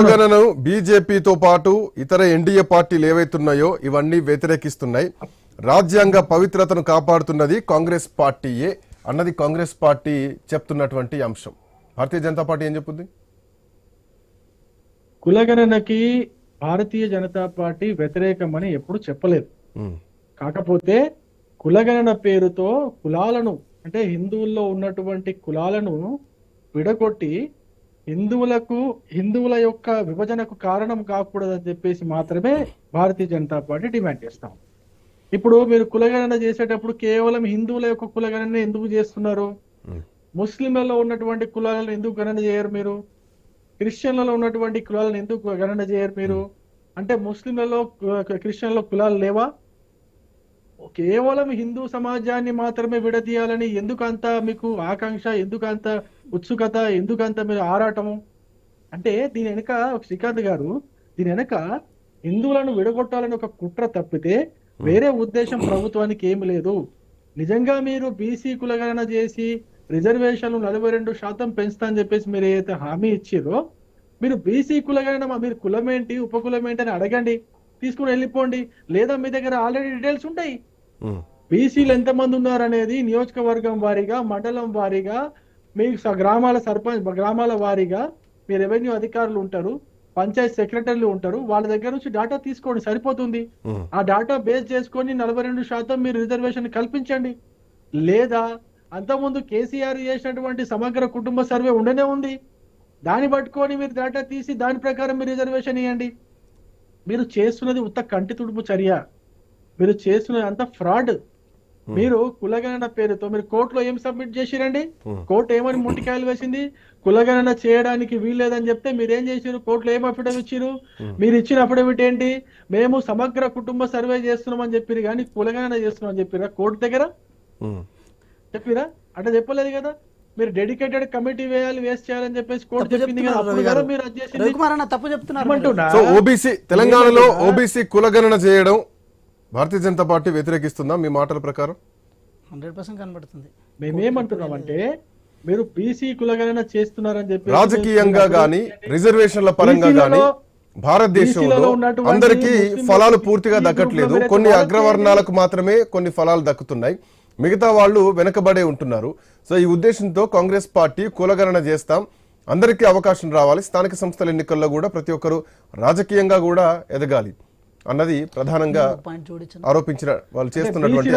తెలంగాణను బీజేపీతో పాటు ఇతర ఎన్డీఏ పార్టీలు ఏవైతున్నాయో ఇవన్నీ వ్యతిరేకిస్తున్నాయి. రాజ్యాంగ పవిత్రతను కాపాడుతున్నది కాంగ్రెస్ పార్టీయే అన్నది కాంగ్రెస్ పార్టీ చెప్తున్నటువంటి అంశం. భారతీయ జనతా పార్టీ ఏం చెప్పుద్ది? కులగణనకి భారతీయ జనతా పార్టీ వ్యతిరేకమని ఎప్పుడు చెప్పలేదు. కాకపోతే కులగణన పేరుతో కులాలను అంటే హిందువుల్లో ఉన్నటువంటి కులాలను విడగొట్టి హిందువులకు హిందువుల యొక్క విభజనకు కారణం కాకూడదని చెప్పేసి మాత్రమే భారతీయ జనతా పార్టీ డిమాండ్ చేస్తాం. ఇప్పుడు మీరు కులగణన చేసేటప్పుడు కేవలం హిందువుల యొక్క కులగణన ఎందుకు చేస్తున్నారు? ముస్లింలలో ఉన్నటువంటి కులాలను ఎందుకు గణన చేయరు మీరు? క్రిస్టియన్లలో ఉన్నటువంటి కులాలను ఎందుకు గణన చేయరు మీరు? అంటే ముస్లింలలో క్రిస్టియన్లో కులాలు లేవా? కేవలం హిందూ సమాజాన్ని మాత్రమే విడదీయాలని ఎందుకు అంత మీకు ఆకాంక్ష ఎందుకు అంత ఉత్సుకత ఎందుకు అంత మీరు ఆరాటము? అంటే దీని వెనుక శ్రీకాంత్ గారు దీని వెనుక హిందువులను విడగొట్టాలని ఒక కుట్ర తప్పితే వేరే ఉద్దేశం ప్రభుత్వానికి ఏమి లేదు. నిజంగా మీరు బీసీ కులగణన చేసి రిజర్వేషన్లు నలభై రెండు శాతం పెంచుతా అని చెప్పేసి మీరు ఏదైతే హామీ ఇచ్చారో మీరు బీసీ కులగణన మీరు కులం ఏంటి ఉపకులం ఏంటి అని అడగండి. తీసుకుని వెళ్ళిపోండి. లేదా మీ దగ్గర ఆల్రెడీ డీటెయిల్స్ ఉంటాయి. బీసీలు ఎంతమంది ఉన్నారు అనేది నియోజకవర్గం వారీగా మండలం వారీగా మీ గ్రామాల సర్పంచ్ గ్రామాల వారీగా మీ రెవెన్యూ అధికారులు ఉంటారు పంచాయత్ సెక్రటరీలు ఉంటారు వాళ్ళ దగ్గర నుంచి డాటా తీసుకోండి సరిపోతుంది. ఆ డాటా బేస్ చేసుకొని నలభై రెండు శాతం మీరు రిజర్వేషన్ కల్పించండి. లేదా అంతకుముందు కేసీఆర్ చేసినటువంటి సమగ్ర కుటుంబ సర్వే ఉండనే ఉంది. దాన్ని పట్టుకొని మీరు డాటా తీసి దాని ప్రకారం మీరు రిజర్వేషన్ ఇవ్వండి మీరు చేస్తున్నది ఉత్త కంటి తుడుపు చర్య. మీరు చేస్తున్నది అంత ఫ్రాడ్ మీరు కులగణన పేరుతో మీరు కోర్టులో ఏం సబ్మిట్ చేసిరండి? ఉమ్. కోర్టు ఏమని ముట్టికాయలు వేసింది? కులగణన చేయడానికి వీల్లేదని చెప్తే మీరు ఏం చేసిరు కోర్టులో ఏం అఫిడవిట్ ఇచ్చిరు మీరు ఇచ్చిన అఫిడవిట్ ఏంటి? మేము సమగ్ర కుటుంబ సర్వే చేస్తున్నామని చెప్పిరు కానీ కులగణన చేస్తున్నాం అని చెప్పిరా కోర్టు దగ్గర? ఉమ్. చెప్పిరా అంటే చెప్పలేదు కదా. మీరు డెడికేటెడ్ కమిటీ వేయాలి వేస్ట్ చేయాలని చెప్పేసి కోర్టు చెప్పింది కదా. మీరు తప్పు చెప్తున్నారు తెలంగాణలో? ఓబీసీ కులగణన చేయడం భారతీయ జనతా పార్టీ వ్యతిరేకిస్తుందా మీ మాటల ప్రకారం? హండ్రెడ్ పర్సెంట్ కనబడుతుంది. మేమేమంటున్నామంటే మీరు బీసీ కులగణన చేస్తున్నారని చెప్పి రాజకీయంగా గాని రిజర్వేషన్ల పరంగా గాని భారతదేశంలో అందరికీ ఫలాలు పూర్తిగా దక్కట్లేదు. కొన్ని అగ్రవర్ణాలకు మాత్రమే కొన్ని ఫలాలు దక్కుతున్నాయి. మిగతా వాళ్ళు వెనకబడే ఉంటున్నారు. సో ఈ ఉద్దేశంతో కాంగ్రెస్ పార్టీ కులగణన చేస్తాం. అందరికీ అవకాశం రావాలి. స్థానిక సంస్థల ఎన్నికల్లో కూడా ప్రతి ఒక్కరు రాజకీయంగా కూడా ఎదగాలి. అన్నది ప్రధానంగా ఆరోపించిన వాళ్ళు చేస్తున్నటువంటి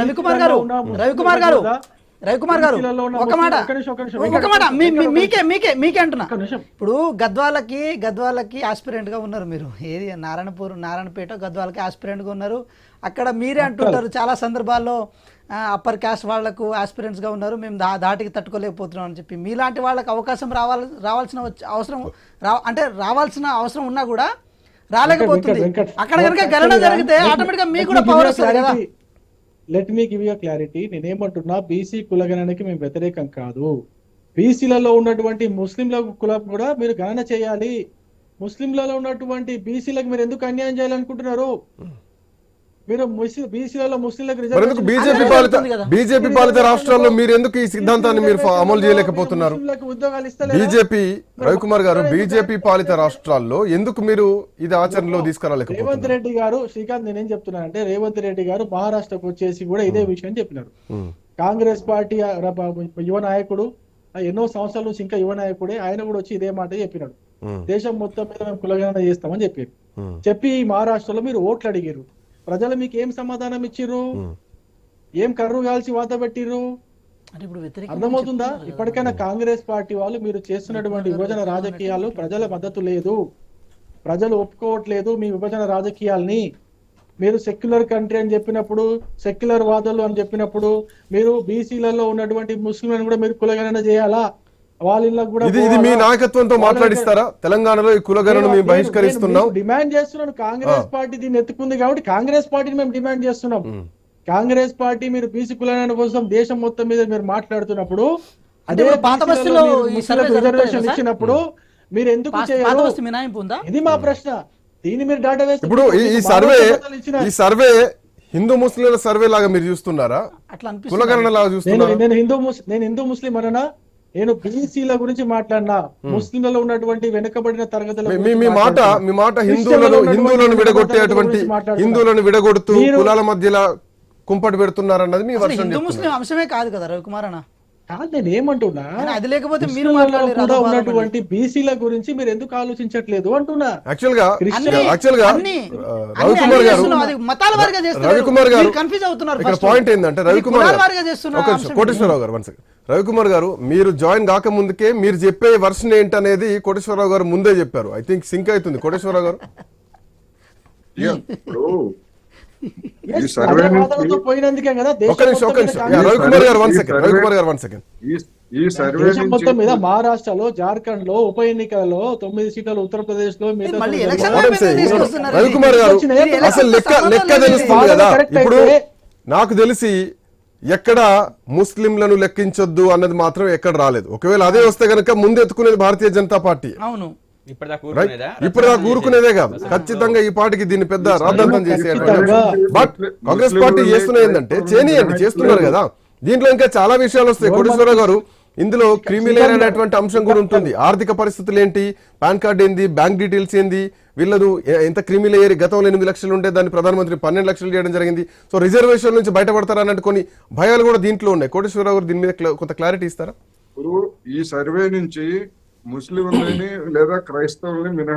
రవికుమార్ గారు రవికుమార్ గారు రవికుమార్ గారు ఒక మాట ఒక మాట మీకే మీకే మీకే అంటున్నా. ఇప్పుడు గద్వాలకి గద్వాలకి ఆస్పిరెంట్గా ఉన్నారు మీరు. ఏది? నారాయణపూర్ నారాయణపేట గద్వాలకి ఆస్పిరెంట్గా ఉన్నారు. అక్కడ మీరే అంటుంటారు చాలా సందర్భాల్లో అప్పర్ క్యాస్ట్ వాళ్ళకు ఆస్పిరెంట్స్గా ఉన్నారు. మేము దా దాటికి తట్టుకోలేకపోతున్నాం అని చెప్పి. మీలాంటి వాళ్ళకి అవకాశం రావాలి రావాల్సిన వచ్చ- అవసరం రా అంటే రావాల్సిన అవసరం ఉన్నా కూడా రాలేకపోతుంది. అక్కడ కనుక గణన జరిగితే ఆటోమేటిక్ మీకు కూడా పవర్ వస్తుంది కదా. Let me give you clarity నేనేమంటున్నా బీసీ కులగణనకి మేము వ్యతిరేకం కాదు. బీసీలలో ఉన్నటువంటి ముస్లింల కులం కూడా మీరు గణన చేయాలి. ముస్లింలలో ఉన్నటువంటి బీసీలకు మీరు ఎందుకు అన్యాయం చేయాలనుకుంటున్నారు? మీరు బీసీలలో ముస్లింలకు రిజర్వేషన్ బీజేపీ పాలిత. బీజేపీ పాలిత రాష్ట్రాల్లో మీరు ఎందుకు ఈ సిద్ధాంతాన్ని మీరు అమలు చేయలేకపోతున్నారు? బీజేపీ రవికుమార్ గారు బీజేపీ పాలిత రాష్ట్రాల్లో ఎందుకు మీరు ఇది ఆచరణలో రేవంత్ తీసుకురాలేకపోతున్నారు? రెడ్డి గారు శ్రీకాంత్ నేనేం చెప్తున్నానంటే రేవంత్ రెడ్డి గారు మహారాష్ట్రకు వచ్చేసి కూడా ఇదే విషయం చెప్పినారు. కాంగ్రెస్ పార్టీ యువ నాయకుడు ఎన్నో సంవత్సరాల నుంచి ఇంకా యువ నాయకుడే ఆయన కూడా వచ్చి ఇదే మాట చెప్పినాడు. దేశం మొత్తం మీద మేము కులగణన చేస్తామని చెప్పారు. చెప్పి మహారాష్ట్రలో మీరు ఓట్లు అడిగారు ప్రజలు మీకు ఏం సమాధానం ఇచ్చిర్రు. ఏం కర్రు కాల్చి వాత పెట్టిర్రు? అంటే ఇప్పుడు వ్యతిరేకం అర్థమవుతుందా? ఇప్పటికైనా కాంగ్రెస్ పార్టీ వాళ్ళు మీరు చేస్తున్నటువంటి విభజన రాజకీయాలు ప్రజల మద్దతు లేదు. ప్రజలు ఒప్పుకోవట్లేదు మీ విభజన రాజకీయాల్ని. మీరు సెక్యులర్ కంట్రీ అని చెప్పినప్పుడు సెక్యులర్ వాదులు అని చెప్పినప్పుడు మీరు బీసీలలో ఉన్నటువంటి ముస్లింలను కూడా మీరు కులగణన చేయాలా? ఇది ఇది మీ? నాయకత్వంతో మాట్లాడిస్తారా? తెలంగాణలో ఈ కులగణను మేము నేను- బహిష్కరిస్తున్నాం. నేను డిమాండ్ చేస్తున్నాను. కాంగ్రెస్ పార్టీ దీన్ని ఎత్తుకుంది కాబట్టి కాంగ్రెస్ పార్టీని మేము డిమాండ్ చేస్తున్నాం. కాంగ్రెస్ పార్టీ మీరు బీసీ కులాల కోసం దేశం మొత్తం మీద మీరు మాట్లాడుతున్నప్పుడు పాత రిజర్వేషన్? ఇచ్చినప్పుడు మీరు ఎందుకు ఇది మా ప్రశ్న. దీన్ని మీరు డేటా వేస్తే ఇప్పుడు ఈ సర్వే ఈ సర్వే హిందూ ముస్లింల సర్వే లాగా మీరు చూస్తున్నారా? అట్లా అనిపిస్తుంది. కులగణన లాగా నేను చూస్తున్నారా? నేను హిందూ నేను హిందూ ముస్లిం అననా? నేను బీసీల గురించి మాట్లాడినా ముస్లింలలో ఉన్నటువంటి వెనుకబడిన తరగతుల మీ- మాట. మీ మాట హిందువులను హిందువులను విడగొట్టేటువంటి. హిందువులను విడగొడుతూ కులాల మధ్యలో కుంపటి పెడుతున్నారన్నది మీ వర్షం ముస్లిం అంశమే కాదు కదా రవికుమార్ అన్న కాదు నేను ఏమంటున్నా అది లేకపోతే మీరు కూడా ఉన్నటువంటి బీసీల గురించి మీరు ఎందుకు ఆలోచించట్లేదు అంటున్నా? యాక్చువల్గా యాక్చువల్గా రవికుమార్ గారు మతాల వారిగా చేస్తున్నారు. రవికుమార్ గారు మీరు కన్ఫ్యూజ్ అవుతున్నారు ఇక్కడ. పాయింట్ ఏంటంటే రవికుమార్ గారు కోటేశ్వరరావు గారు వన్ సెకండ్ రవికుమార్ గారు మీరు జాయిన్ కాకముందుకే మీరు చెప్పే వర్షన్ ఏంటనేది కోటేశ్వరరావు గారు ముందే చెప్పారు. ఐ థింక్ సింక్ అవుతుంది కోటేశ్వరరావు గారు. ఈ సర్వే పోయినందుకే కదా మొత్తం మీద నిమిషం కాంగ్రెస్ యా, రవికుమార్ గారు వన్ ఈ సెకండ్ సర్వే- రవికుమార్ గారు వన్ సెకండ్ ఈ ఈ సర్వే దేశం మొత్తం మీద నుంచి మహారాష్ట్రలో జార్ఖండ్లో ఉప ఎన్నికలలో తొమ్మిది సీట్లలో ఉత్తరప్రదేశ్లో. రవికుమార్ గారు అసలు లెక్క లెక్క. తెలుస్తుంది కదా ఇప్పుడు నాకు తెలిసి ఎక్కడ ముస్లింలను లెక్కించొద్దు అన్నది మాత్రం ఎక్కడ రాలేదు ఒకవేళ అదే వస్తే గనక ముందు ఎత్తుకునేది భారతీయ జనతా పార్టీ అవును? ఇప్పుడు దాకా ఊరుకునేదే? కాదు. ఖచ్చితంగా ఈ పార్టీకి దీన్ని పెద్ద రాద్ధాంతం ఖచ్చితంగా. బట్ కాంగ్రెస్ పార్టీ చేస్తున్నది ఏంటంటే చేనియండి చేస్తున్నారు కదా. దీంట్లో ఇంకా చాలా విషయాలు వస్తాయి. కోటేశ్వరరావు గారు ఇందులో క్రిమిలేయర్ అనేటువంటి అంశం కూడా ఉంటుంది. ఆర్థిక పరిస్థితులు ఏంటి? పాన్ కార్డ్ ఏంది? బ్యాంక్ డీటెయిల్స్ ఏంది? వీళ్ళదు ఎంత క్రిమిలేయర్ గతంలో ఎనిమిది లక్షలు ఉంటే దాన్ని ప్రధానమంత్రి పన్నెండు లక్షలు చేయడం జరిగింది. సో రిజర్వేషన్ నుంచి బయటపడతారా అన్నట్టు కొన్ని భయాలు కూడా దీంట్లో ఉన్నాయి. కోటేశ్వరరావు గారు దీని మీద కొంత క్లారిటీ ఇస్తారా? ఈ సర్వే నుంచి ముస్లింలని లేదా క్రైస్తవుల్ని మినహా